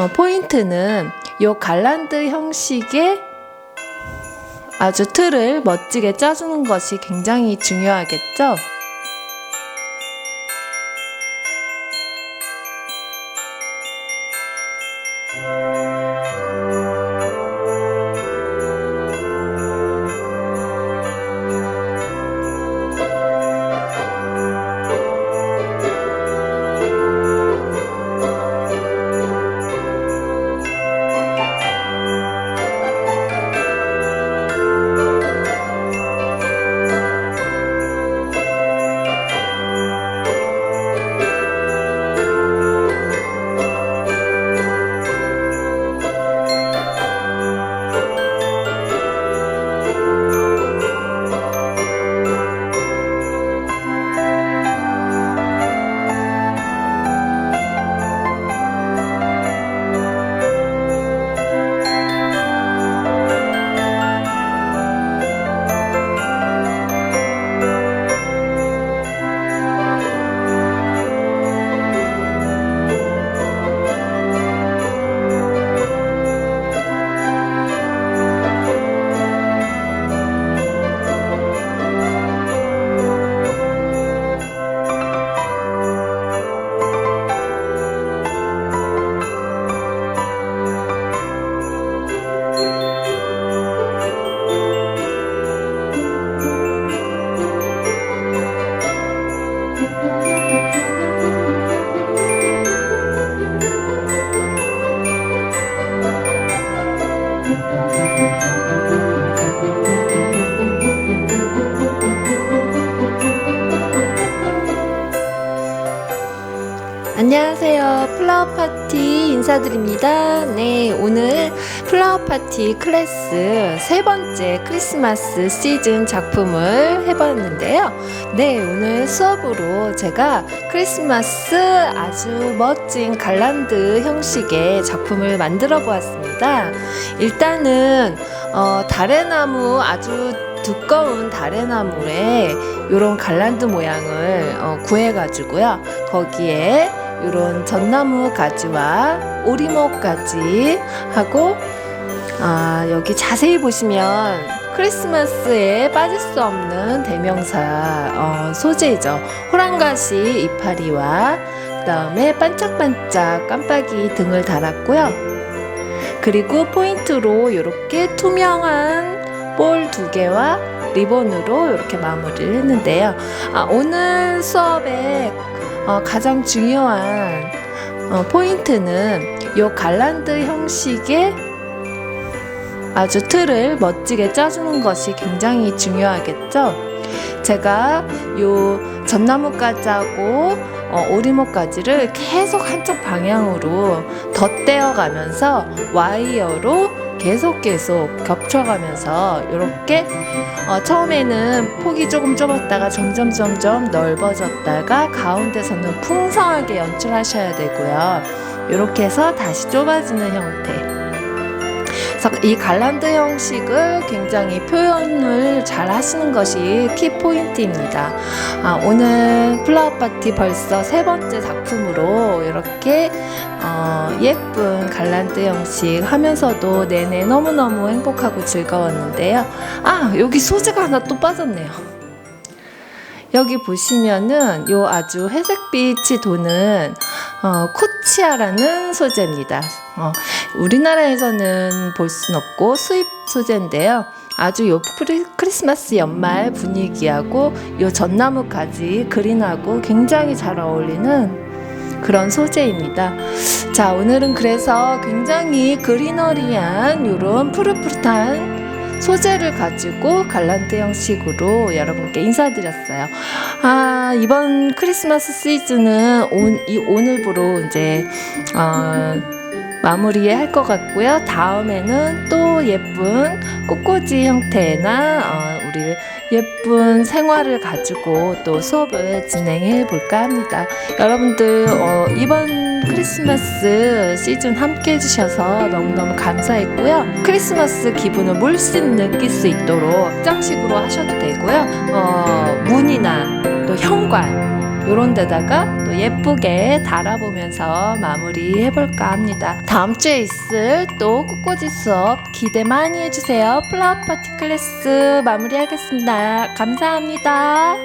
어, 포인트는 요 갈란드 형식의 아주 틀을 멋지게 짜주는 것이 굉장히 중요하겠죠? 안녕하세요. 플라워 파티 인사드립니다. 네, 오늘 플라워 파티 클래스 세 번째 크리스마스 시즌 작품을 해봤는데요. 네, 오늘 수업으로 제가 크리스마스 아주 멋진 갈란드 형식의 작품을 만들어 보았습니다. 일단은 어, 다래나무 아주 두꺼운 다래나무에 이런 갈란드 모양을 어, 구해가지고요. 거기에 이런 전나무 가지와 오리목까지 하고 아, 여기 자세히 보시면 크리스마스에 빠질 수 없는 대명사 어, 소재죠. 호랑가시 이파리와 그 다음에 반짝반짝 깜빡이 등을 달았고요. 그리고 포인트로 이렇게 투명한 볼 두 개와 리본으로 이렇게 마무리를 했는데요. 아, 오늘 수업에 어, 가장 중요한 어, 포인트는 이 갈란드 형식의 아주 틀을 멋지게 짜주는 것이 굉장히 중요하겠죠. 제가 요 전나무까지하고 어, 오리목까지를 계속 한쪽 방향으로 덧대어 가면서 와이어로 계속 계속 겹쳐가면서 이렇게 어, 처음에는 폭이 조금 좁았다가 점점 점점 넓어졌다가 가운데서는 풍성하게 연출하셔야 되고요. 이렇게 해서 다시 좁아지는 형태. 그래서 이 갈란드 형식을 굉장히 표현을 잘 하시는 것이 키 포인트입니다. 아, 오늘 플라워 파티 벌써 세 번째 작품으로 이렇게 어, 예쁜 갈란드 형식 하면서도 내내 너무너무 행복하고 즐거웠는데요. 아, 여기 소재가 하나 또 빠졌네요. 여기 보시면은 요 아주 회색빛이 도는 어, 코치아라는 소재입니다. 어, 우리나라에서는 볼 순 없고 수입 소재인데요. 아주 요 크리스마스 연말 분위기하고 요 전나무까지 그린하고 굉장히 잘 어울리는 그런 소재입니다. 자, 오늘은 그래서 굉장히 그리너리한 요런 푸릇푸릇한 소재를 가지고 갈란드 형식으로 여러분께 인사드렸어요. 아, 이번 크리스마스 시즌은 온, 이 오늘부로 이제, 어, 마무리에 할 것 같고요. 다음에는 또 예쁜 꽃꽂이 형태나 어, 우리 예쁜 생활을 가지고 또 수업을 진행해 볼까 합니다. 여러분들 어, 이번 크리스마스 시즌 함께 해주셔서 너무너무 감사했고요. 크리스마스 기분을 물씬 느낄 수 있도록 장식으로 하셔도 되고요. 어, 문이나 또 현관 요런 데다가 또 예쁘게 달아보면서 마무리 해볼까 합니다. 다음 주에 있을 또 꽃꽂이 수업 기대 많이 해주세요. 플라워 파티 클래스 마무리하겠습니다. 감사합니다.